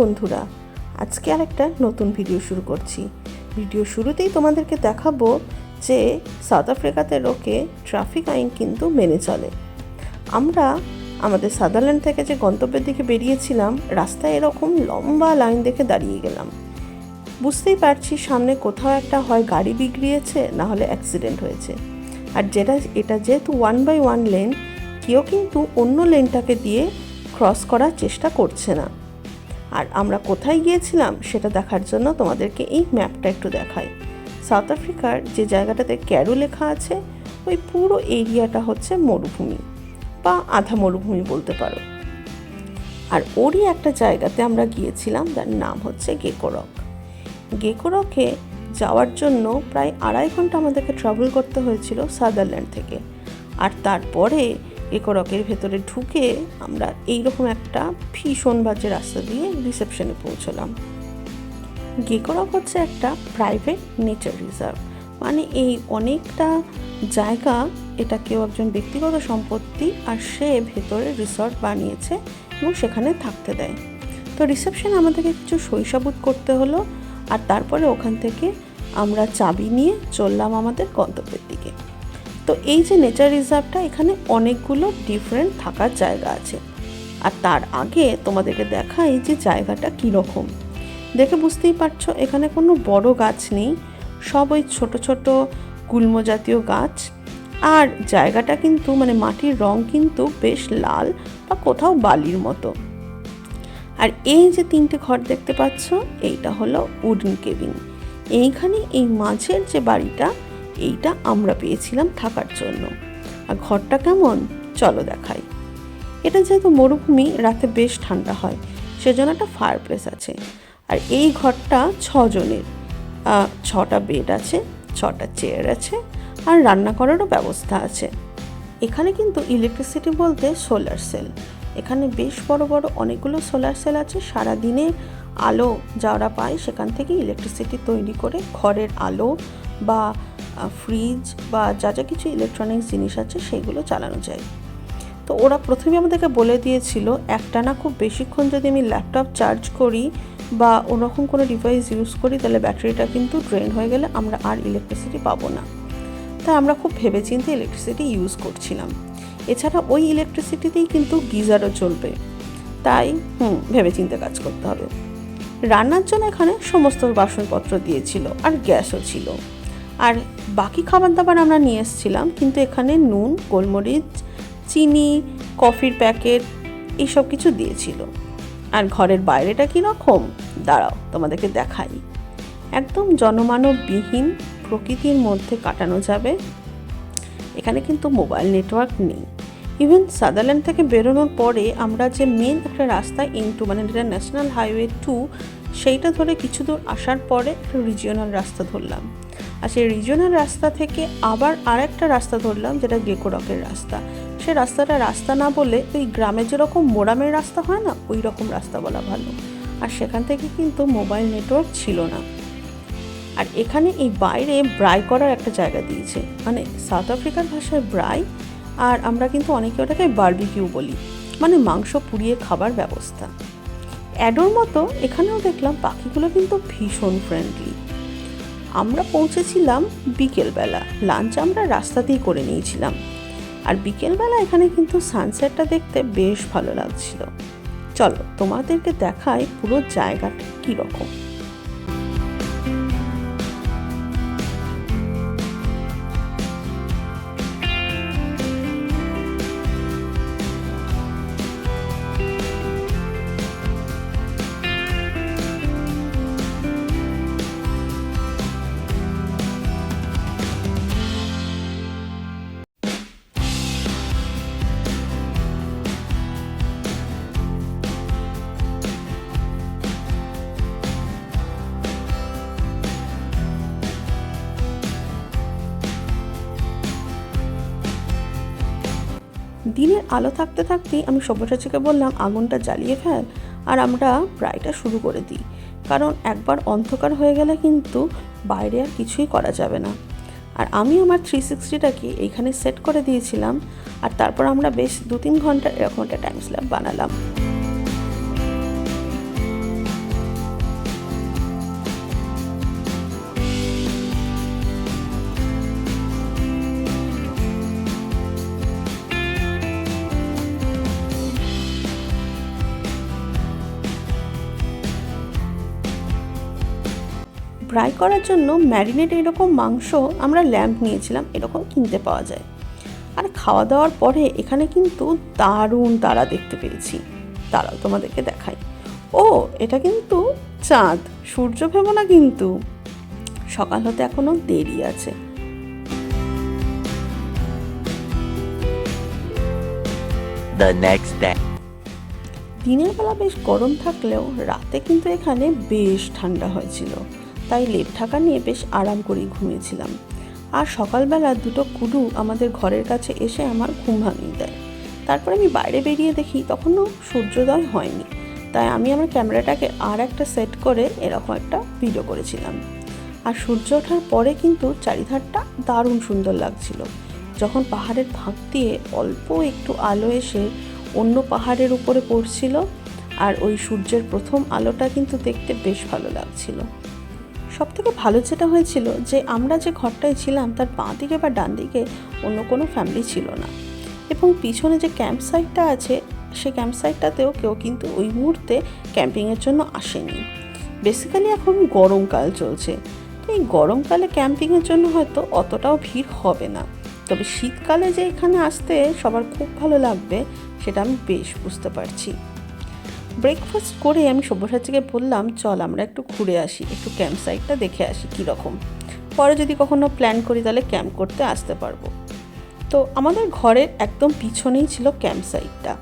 বন্ধুরা, আজকে আর একটা নতুন ভিডিও শুরু করছি। ভিডিও শুরুতেই তোমাদেরকে দেখাবো যে সাউথ আফ্রিকাতে লোকে ট্রাফিক আইন কিন্তু মেনে চলে। আমরা আমাদের সাদারল্যান্ড থেকে যে গন্তব্যের দিকে বেরিয়েছিলাম, রাস্তায় এরকম লম্বা লাইন দেখে দাঁড়িয়ে গেলাম। বুঝতেই পারছি সামনে কোথাও একটা হয় গাড়ি বিগড়িয়েছে, না হলে অ্যাক্সিডেন্ট হয়েছে। আর যেটা, এটা যেহেতু ওয়ান বাই ওয়ান লেন কেউ কিন্তু অন্য লেনটাকে দিয়ে ক্রস করার চেষ্টা করছে না। আর আমরা কোথায় গিয়েছিলাম সেটা দেখার জন্য তোমাদেরকে এই ম্যাপটা একটু দেখাই। সাউথ আফ্রিকার যে জায়গাটাতে ক্যারো লেখা আছে, ওই পুরো এরিয়াটা হচ্ছে মরুভূমি বা আধা মরুভূমি বলতে পারো। আর ওরই একটা জায়গাতে আমরা গিয়েছিলাম যার নাম হচ্ছে গেকোরক গেকোরকে যাওয়ার জন্য প্রায় আড়াই ঘণ্টা আমাদেরকে ট্রাভেল করতে হয়েছিল সাদারল্যান্ড থেকে। আর তারপরে একরকের ভেতরে ঢুকে আমরা এইরকম একটা ভীষণ বাজে রাস্তা দিয়ে রিসেপশনে পৌঁছলাম। গেকরক হচ্ছে একটা প্রাইভেট নেচার রিজার্ভ মানে এই অনেকটা জায়গা এটা কেউ একজন ব্যক্তিগত সম্পত্তি আর সে ভেতরে রিসর্ট বানিয়েছে এবং সেখানে থাকতে দেয়। তো রিসেপশন আমাদেরকে কিছু শৈশাবুত করতে হলো আর তারপরে ওখান থেকে আমরা চাবি নিয়ে চললাম আমাদের গন্তব্যের দিকে। তো এই যে নেচার রিজার্ভটা এখানে অনেকগুলো ডিফারেন্ট থাকার জায়গা আছে। আর তার আগে তোমাদেরকে দেখাই যে জায়গাটা কীরকম। দেখে বুঝতেই পারছ, এখানে কোনো বড় গাছ নেই। সব ওই ছোটো ছোটো গুল্ম জাতীয় গাছ। আর জায়গাটা কিন্তু মানে মাটির রং কিন্তু বেশ লাল বা কোথাও বালির মতো। আর এই যে তিনটে ঘর দেখতে পাচ্ছ, এইটা হলো উডেন কেবিন এইখানে এই মাঝের যে বাড়িটা এইটা আমরা পেয়েছিলাম থাকার জন্য। আর ঘরটা কেমন? চলো দেখাই। এটা যেহেতু মরুভূমি, রাতে বেশ ঠান্ডা হয়, সেজন্য একটা ফায়ার প্লেস আছে। আর এই ঘরটা ছজনের। ছটা বেড আছে, ছটা চেয়ার আছে, আর রান্না করারও ব্যবস্থা আছে। এখানে কিন্তু ইলেকট্রিসিটি বলতে সোলার সেল এখানে বেশ বড় বড় অনেকগুলো সোলার সেল আছে। সারা দিনের আলো যারা পায়, সেখান থেকে ইলেকট্রিসিটি তৈরি করে ঘরের আলো বা ফ্রিজ বা যা যা কিছু ইলেকট্রনিক্স জিনিস আছে সেগুলো চালানো যায়। তো ওরা প্রথমে আমাদেরকে বলে দিয়েছিল একটানা খুব বেশিক্ষণ যদি আমি ল্যাপটপ চার্জ করি বা ওরকম কোনো ডিভাইস ইউজ করি, তাহলে ব্যাটারিটা কিন্তু ড্রেন হয়ে গেলে আমরা আর ইলেকট্রিসিটি পাবো না। তাই আমরা খুব ভেবেচিন্তে ইলেকট্রিসিটি ইউজ করছিলাম। এছাড়া ওই ইলেকট্রিসিটিতেই কিন্তু গিজারও চলবে। তাই, হুম, ভেবেচিন্তে কাজ করতে হবে। রান্নার জন্য এখানে সমস্ত বাসনপত্র দিয়েছিল আর গ্যাসও ছিল। আর বাকি খাবার দাবার আমরা নিয়ে এসেছিলাম, কিন্তু এখানে নুন, গোলমরিচ, চিনি, কফির প্যাকেট এইসব কিছু দিয়েছিল। আর ঘরের বাইরেটা কীরকম দাঁড়াও, তোমাদেরকে দেখাই। একদম জনমানববিহীন প্রকৃতির মধ্যে কাটানো যাবে। এখানে কিন্তু মোবাইল নেটওয়ার্ক নেই। ইভেন সাদারল্যান্ড থেকে বেরোনোর পরে আমরা যে মেন একটা রাস্তা ইনটু মানে যেটা ন্যাশনাল হাইওয়ে টু, সেইটা ধরে কিছু দূর আসার পরে একটা রিজিওনাল রাস্তা ধরলাম। আর সেই রিজিওনাল রাস্তা থেকে আবার আরেকটা রাস্তা ধরলাম, যেটা গেকোরকের রাস্তা। সে রাস্তাটা রাস্তা না বলে ওই গ্রামে যেরকম মোরামের রাস্তা হয় না ওই রকম রাস্তা বলা ভালো। আর সেখান থেকে কিন্তু মোবাইল নেটওয়ার্ক ছিল না। আর এখানে এই বাইরে ব্রাই করার একটা জায়গা দিয়েছে। মানে সাউথ আফ্রিকার ভাষায় ব্রাই আর আমরা কিন্তু অনেকে ওটাকে বার্বিকিউ বলি। মানে মাংস পুড়িয়ে খাবার ব্যবস্থা। অ্যাডোর মতো এখানেও দেখলাম পাখিগুলো কিন্তু ভীষণ ফ্রেন্ডলি আমরা পৌঁছেছিলাম বিকেলবেলা। লাঞ্চ আমরা রাস্তাতেই করে নিয়েছিলাম। আর বিকেলবেলা এখানে কিন্তু সানসেটটা দেখতে বেশ ভালো লাগছিল। চলো তোমাদেরকে দেখায় পুরো জায়গাটা কীরকম। আলো থাকতে থাকতেই আমি সব্যসাচীকে বললাম, আগুনটা জ্বালিয়ে ফেল আর আমরা প্রায়টা শুরু করে দিই। কারণ একবার অন্ধকার হয়ে গেলে কিন্তু বাইরে আর কিছুই করা যাবে না। আর আমি আমার থ্রি সিক্সটিটাকে এইখানে সেট করে দিয়েছিলাম আর তারপর আমরা বেশ দু তিন ঘণ্টা এরকম একটা টাইম স্ল্যাব বানালাম। ফ্রাই করার জন্য ম্যারিনেট এরকম মাংস আমরা ল্যাম্প নিয়েছিলাম এরকম কিনতে পাওয়া যায়। আর খাওয়া দাওয়ার পরে এখানে কিন্তু দারুণ তারা দেখতে পেয়েছি। তারাও তোমাদেরকে দেখাই। ও এটা কিন্তু চাঁদ সূর্য ভেবো না কিন্তু। সকাল হতে এখনও দেরি আছে। Day. দিনের বেলা বেশ গরম থাকলেও রাতে কিন্তু এখানে বেশ ঠান্ডা হয়েছিল। তাই লেপ ঢাকা নিয়ে বেশ আরাম করেই ঘুমিয়েছিলাম। আর সকালবেলা দুটো কুডু আমাদের ঘরের কাছে এসে আমার ঘুম ভাঙিয়ে দেয়। তারপর আমি বাইরে বেরিয়ে দেখি তখনও সূর্যোদয় হয়নি। তাই আমি আমার ক্যামেরাটাকে আর একটা সেট করে এরকম একটা ভিডিও করেছিলাম। আর সূর্য ওঠার পরে কিন্তু চারিধারটা দারুণ সুন্দর লাগছিল। যখন পাহাড়ের ফাঁক দিয়ে অল্প একটু আলো এসে অন্য পাহাড়ের উপরে পড়ছিল, আর ওই সূর্যের প্রথম আলোটা কিন্তু দেখতে বেশ ভালো লাগছিল। সব থেকে ভালো যেটা হয়েছিল যে আমরা যে ঘরটায় ছিলাম, তার বাঁ দিকে বা ডান দিকে অন্য কোনো ফ্যামিলি ছিল না। এবং পিছনে যে ক্যাম্প সাইটটা আছে সেই ক্যাম্প সাইটটাতেও কেউ কিন্তু ওই মুহূর্তে ক্যাম্পিংয়ের জন্য আসেনি। বেসিক্যালি এখন গরমকাল চলছে। তো এই গরমকালে ক্যাম্পিংয়ের জন্য হয়তো অতটাও ভিড় হবে না। তবে শীতকালে যে এখানে আসতে সবার খুব ভালো লাগবে, সেটা আমি বেশ বুঝতে পারছি। ব্রেকফাস্ট করে আমি সব্যসাচীকে বললাম, চল আমরা একটু ঘুরে আসি, একটু ক্যাম্প সাইটটা দেখে আসি কীরকম। পরে যদি কখনো প্ল্যান করি তাহলে ক্যাম্প করতে আসতে পারব। তো আমাদের ঘরের একদম পিছনেই ছিল ক্যাম্প সাইটটা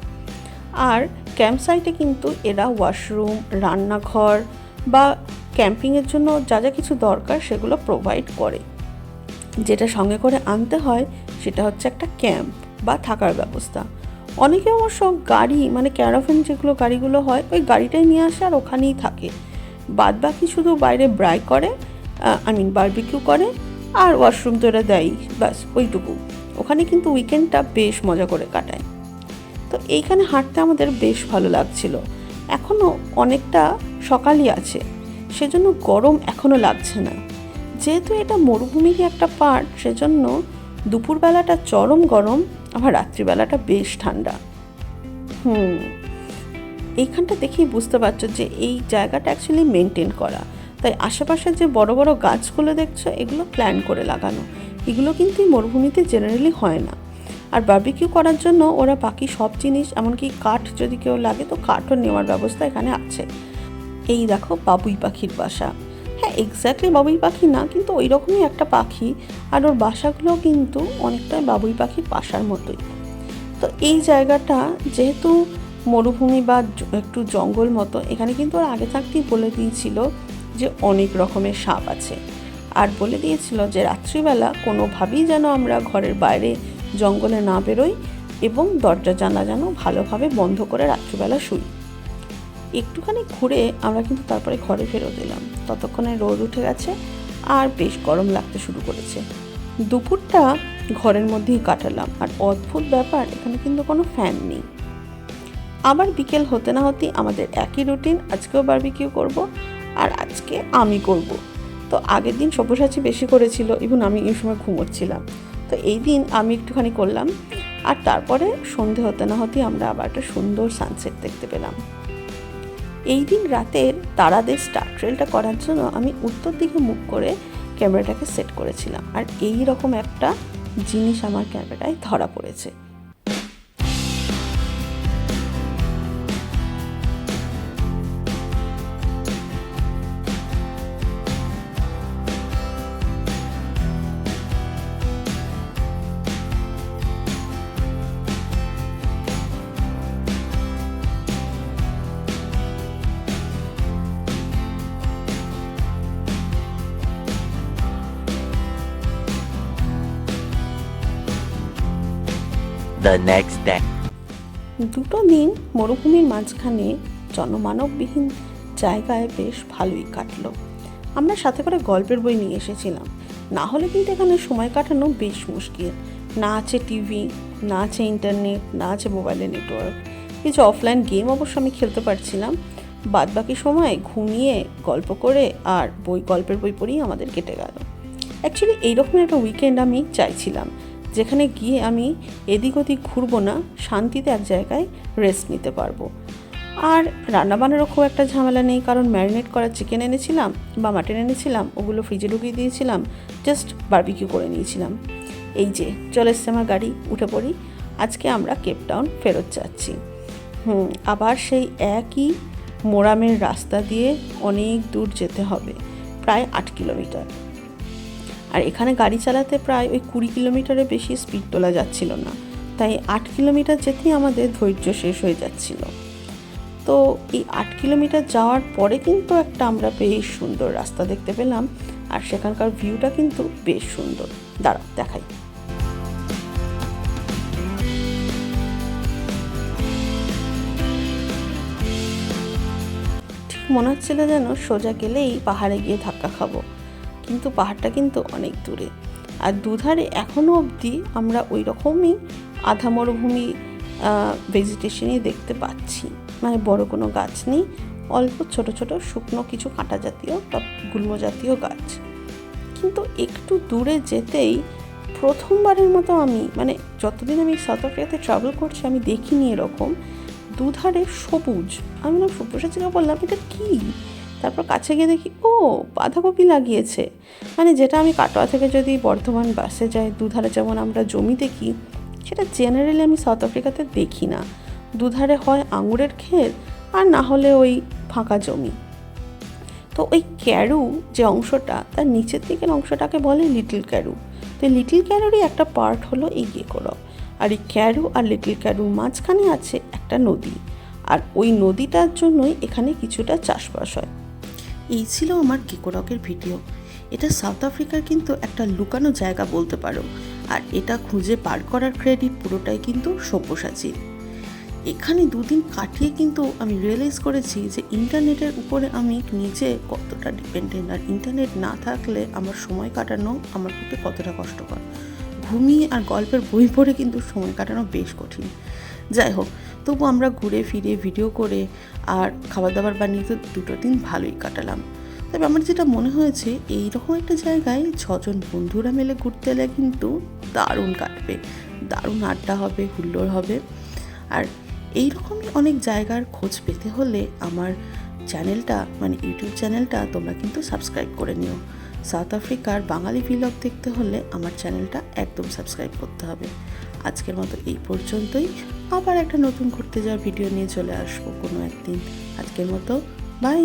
আর ক্যাম্প সাইটে কিন্তু এরা ওয়াশরুম রান্নাঘর বা ক্যাম্পিংয়ের জন্য যা যা কিছু দরকার সেগুলো প্রোভাইড করে। যেটা সঙ্গে করে আনতে হয় সেটা হচ্ছে একটা ক্যাম্প বা থাকার ব্যবস্থা। অনেকে অবশ্য গাড়ি মানে ক্যারাফেন যেগুলো গাড়িগুলো হয়, ওই গাড়িটাই নিয়ে আসে আর ওখানেই থাকে। বাদ বাকি শুধু বাইরে ব্রাই করে আই মিন বারবিকিউ করে, আর ওয়াশরুম তো এরা দেয় ব্যাস, ওইটুকু। ওখানে কিন্তু উইকেন্ডটা বেশ মজা করে কাটায়। তো এইখানে হাঁটতে আমাদের বেশ ভালো লাগছিল। এখনও অনেকটা সকালই আছে, সেজন্য গরম এখনও লাগছে না। যেহেতু এটা মরুভূমিরই একটা পার্ট সেজন্য দুপুরবেলাটা চরম গরম, আবার রাত্রিবেলাটা বেশ ঠান্ডা। হুম, এইখানটা দেখেই বুঝতে পারছ যে এই জায়গাটা অ্যাকচুয়ালি মেনটেন করা। তাই আশেপাশে যে বড় বড় গাছগুলো দেখছ, এগুলো প্ল্যান করে লাগানো। এগুলো কিন্তু মরুভূমিতে জেনারেলি হয় না। আর বার্বিকিউ করার জন্য ওরা বাকি সব জিনিস, এমনকি কাঠ যদি কেউ লাগে তো কাঠও নেওয়ার ব্যবস্থা এখানে আছে। এই দেখো বাবুই পাখির বাসা। হ্যাঁ এক্স্যাক্টলি বাবুই পাখি না, কিন্তু ওই রকমই একটা পাখি। আর ওর বাসাগুলো কিন্তু অনেকটাই বাবুই পাখির বাসার মতোই। তো এই জায়গাটা যেহেতু মরুভূমি বা একটু জঙ্গল মতো, এখানে কিন্তু ওরা আগে থাকতেই বলে দিয়েছিল যে অনেক রকমের সাপ আছে। আর বলে দিয়েছিল যে রাত্রিবেলা কোনোভাবেই যেন আমরা ঘরের বাইরে জঙ্গলে না বেরোই এবং দরজা জানা যেন ভালোভাবে বন্ধ করে রাত্রিবেলা শুই। একটুখানি ঘুরে আমরা কিন্তু তারপরে ঘরে ফেরত এলাম। ততক্ষণে রোদ উঠে গেছে আর বেশ গরম লাগতে শুরু করেছে। দুপুরটা ঘরের মধ্যেই কাটালাম আর অদ্ভুত ব্যাপার, এখানে কিন্তু কোনো ফ্যান নেই। আবার বিকেল হতে না হতেই আমাদের একই রুটিন আজকেও বারবিকিউ করব আর আজকে আমি করব। তো আগের দিন সব্যসাচী বেশি করেছিল ইভেন আমি এই সময় ঘুমোচ্ছিলাম। তো এই দিন আমি একটুখানি করলাম আর তারপরে সন্ধে হতে না হতেই আমরা আবার একটা সুন্দর সানসেট দেখতে পেলাম। এই দিন রাতের তারাদের স্টার ট্রেলটা করার জন্য আমি উত্তর দিকে মুখ করে ক্যামেরাটাকে সেট করেছিলাম। আর এই রকম একটা জিনিস আমার ক্যামেরাটায় ধরা পড়েছে। The next day. দুটো দিন মরুভূমির মাঝখানে জনমানববিহীন জায়গায় বেশ ভালোই কাটলো। আমরা সাথে করে গল্পের বই নিয়ে এসেছিলাম। না হলে কিন্তু এখানে সময় কাটানো বেশ মুশকিল। না আছে টিভি, না আছে ইন্টারনেট, না আছে মোবাইলের নেটওয়ার্ক। কিছু অফলাইন গেম অবশ্য আমি খেলতে পারছিলাম। বাদ বাকি সময় ঘুমিয়ে গল্প করে আর বই, গল্পের বই পড়েই আমাদের কেটে গেল। অ্যাকচুয়ালি এইরকম একটা উইকেন্ড আমি চাইছিলাম। যেখানে গিয়ে আমি এদিক ওদিক ঘুরবো না, শান্তিতে এক জায়গায় রেস্ট নিতে পারব। আর রান্নাবান্নারও খুব একটা ঝামেলা নেই, কারণ ম্যারিনেট করা চিকেন এনেছিলাম বা মাটন এনেছিলাম, ওগুলো ফ্রিজে ঢুকিয়ে দিয়েছিলাম জাস্ট বারবিকিউ করে নিয়েছিলাম। এই যে, চলে এসছে আমার গাড়ি, উঠে পড়ি। আজকে আমরা কেপটাউন ফেরত যাচ্ছি। হুম, আবার সেই একই মোরামের রাস্তা দিয়ে অনেক দূর যেতে হবে, প্রায় আট কিলোমিটার। আর এখানে গাড়ি চালাতে প্রায় ওই কুড়ি কিলোমিটারের বেশি স্পিড তোলা যাচ্ছিল না। তাই আট কিলোমিটার যেতেই আমাদের ধৈর্য শেষ হয়ে যাচ্ছিল। তো এই আট কিলোমিটার যাওয়ার পরে কিন্তু একটা আমরা বেশ সুন্দর রাস্তা দেখতে পেলাম আর সেখানকার ভিউটা কিন্তু বেশ সুন্দর। দাঁড়া, দেখাই। ঠিক মনে হচ্ছিল যেন সোজা গেলেই পাহাড়ে গিয়ে ধাক্কা খাব। কিন্তু পাহাড়টা কিন্তু অনেক দূরে। আর দুধারে এখনও অবধি আমরা ওই রকমই আধা মরুভূমি ভেজিটেশনই দেখতে পাচ্ছি। মানে বড় কোনো গাছ নেই, অল্প ছোট ছোট শুকনো কিছু কাঁটা জাতীয় বা গুল্ম জাতীয় গাছ। কিন্তু একটু দূরে যেতেই প্রথমবারের মতো আমি মানে যতদিন আমি সাউথ আফ্রিকাতে ট্রাভেল করছি, আমি দেখিনি এরকম, দুধারে সবুজ। আমি না সব্যসাচীকে বললাম এটা কি? তারপর কাছে গিয়ে দেখি, ও, বাঁধাকপি লাগিয়েছে। মানে যেটা আমি কাটোয়া থেকে যদি বর্ধমান বাসে যাই, দুধারে যেমন আমরা জমি দেখি, সেটা জেনারেলি আমি সাউথ আফ্রিকাতে দেখি না। দুধারে হয় আঙুরের ক্ষেত আর না হলে ওই ফাঁকা জমি। তো ওই ক্যারু যে অংশটা, তার নিচের দিকের অংশটাকে বলে লিটল ক্যারু। তো লিটল ক্যারুরই একটা পার্ট হলো এই গেকোরক আর এই ক্যারু আর লিটল ক্যারু মাঝখানে আছে একটা নদী। আর ওই নদীটার জন্যই এখানে কিছুটা চাষবাস হয়। এই ছিল আমার কেকোরকের ভিডিও। এটা সাউথ আফ্রিকার কিন্তু একটা লুকানো জায়গা বলতে পারো। আর এটা খুঁজে পার করার ক্রেডিট পুরোটাই কিন্তু সব্যসাচীর এখানে দুদিন কাটিয়ে কিন্তু আমি রিয়েলাইজ করেছি যে ইন্টারনেটের উপরে আমি নিজে কতটা ডিপেন্ডেন্ট আর ইন্টারনেট না থাকলে আমার সময় কাটানো আমার পক্ষে কতটা কষ্টকর। ঘুমিয়ে আর গল্পের বই পড়ে কিন্তু সময় কাটানো বেশ কঠিন। যাই হোক তবু আমরা ঘুরে ফিরে ভিডিও করে আর খাবার দাবার বানিয়ে তো দুটো দিন ভালোই কাটালাম। তবে আমার যেটা মনে হয়েছে এই রকম একটা জায়গায় ছজন বন্ধুরা মিলে ঘুরতে এলে কিন্তু দারুণ কাটবে, দারুণ আড্ডা হবে, হুল্লোড় হবে। আর এই রকমই অনেক জায়গার খোঁজ পেতে হলে আমার চ্যানেলটা মানে ইউটিউব চ্যানেলটা তোমরা কিন্তু সাবস্ক্রাইব করে নিও। সাউথ আফ্রিকার বাঙালি ভিলগ দেখতে হলে আমার চ্যানেলটা একদম সাবস্ক্রাইব করতে হবে। আজকের মতো এই পর্যন্তই। আবার একটা নতুন ঘুরতে যাওয়ার ভিডিও নিয়ে চলে আসব কোনো একদিন। আজকের মতো বাই